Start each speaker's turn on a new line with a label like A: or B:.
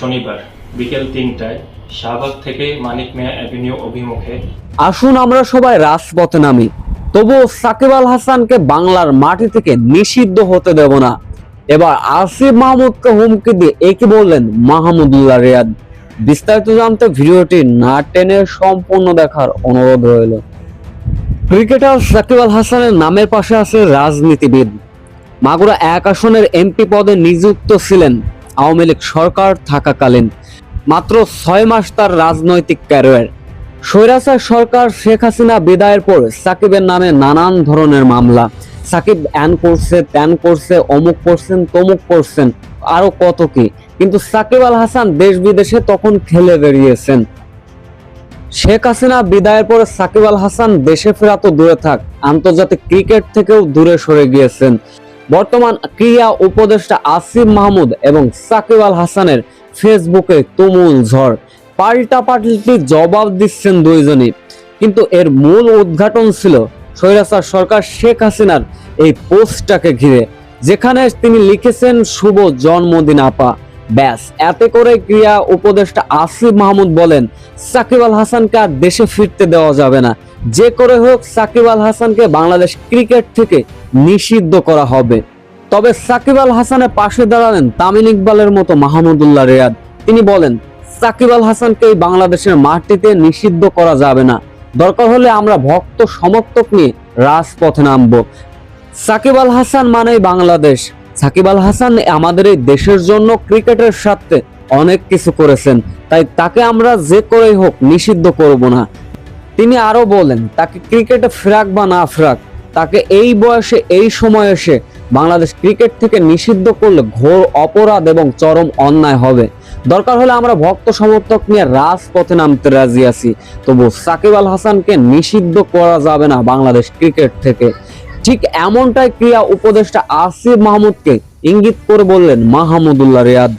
A: শনিবার, বিকেল তিনটায় শাহবাগ থেকে মানিক মিয়া অ্যাভিনিউ অভিমুখে।
B: আসুন আমরা সবাই রাজপথে নামি। তবুও সাকিব আল হাসানকে বাংলার মাটি থেকে নিষিদ্ধ হতে দেব না। এবার আসিফ মাহমুদকে হুমকি দিয়ে একই বললেন মাহমুদুল্লাহ রিয়াদ। বিস্তারিত জানতে ভিডিওটি না টেনে সম্পূর্ণ দেখার অনুরোধ রইল। ক্রিকেটার সাকিব আল হাসানের নামের পাশে আছে রাজনীতিবিদ। মাগুরা এক আসনের এমপি পদে নিযুক্ত ছিলেন। আওয়ামী লীগ সরকার থাকাকালীন মাত্র ছয় মাস তার রাজনৈতিক ক্যারিয়ার স্বৈরাচার সরকার শেখ হাসিনা বিদায়ের পর সাকিবের নামে নানান ধরনের মামলা। সাকিব অ্যান করছে ত্যান করছে, অমুক করছেন, তমুক করছেন, আরও কত কি। কিন্তু সাকিব আল হাসান দেশ বিদেশে তখন খেলে বেরিয়েছেন শেখ হাসিনা বিদায়ের পরে সাকিব আল হাসান দেশে ফেরা তো দূরে থাক, আন্তর্জাতিক ক্রিকেট থেকেও দূরে সরে গিয়েছেন। বর্তমান ক্রীড়া উপদেষ্টা আসিফ মাহমুদ এবং সাকিব আল হাসানের ফেসবুকে তুমুল ঝড়। পাল্টা পাল্টি জবাব দিচ্ছেন দুইজনই। কিন্তু এর মূল উদ্ঘাটন ছিল স্বৈরাচার সরকার শেখ হাসিনার এই পোস্টটাকে ঘিরে, যেখানে তিনি লিখেছেন, শুভ জন্মদিন আপা। ব্যাস, এতে করে ক্রিয়া উপদেষ্টা আসিফ মাহমুদ বলেন, সাকিব আল হাসানকে আর দেশে ফিরতে দেওয়া যাবে না। যে করে হোক সাকিব আল হাসানকে বাংলাদেশ ক্রিকেট থেকে নিষিদ্ধ করা হবে। তবে সাকিব আল হাসানের পাশে দাঁড়ালেন তামিম ইকবালের মতো মাহমুদুল্লাহ রিয়াদ। তিনি বলেন, সাকিব আল হাসানকে এই বাংলাদেশের মাটিতে নিষিদ্ধ করা যাবে না। দরকার হলে আমরা ভক্ত সমর্থক নিয়ে রাজপথে নামবো। সাকিব আল হাসান মানেই বাংলাদেশ। সাকিব আল হাসান আমাদের এই দেশের জন্য ক্রিকেটের সাথে অনেক কিছু করেছেন। তাই তাকে আমরা যে করেই হোক নিষিদ্ধ করব না। তিনি আরও বলেন, তাকে ক্রিকেটে ফেরাক বা না ফেরাক, তাকে এই বয়সে, এই সময় এসে বাংলাদেশ ক্রিকেট থেকে নিষিদ্ধ করলে ঘোর অপরাধ এবং চরম অন্যায় হবে। দরকার হলে আমরা ভক্ত সমর্থক নিয়ে রাজপথে নামতে রাজি আছি। তবু সাকিব আল হাসানকে নিষিদ্ধ করা যাবে না বাংলাদেশ ক্রিকেট থেকে। ঠিক এমনটাই ক্রিয়া উপদেষ্টা আসিফ মাহমুদকে ইঙ্গিত করে বললেন মাহমুদুল্লাহ রিয়াদ।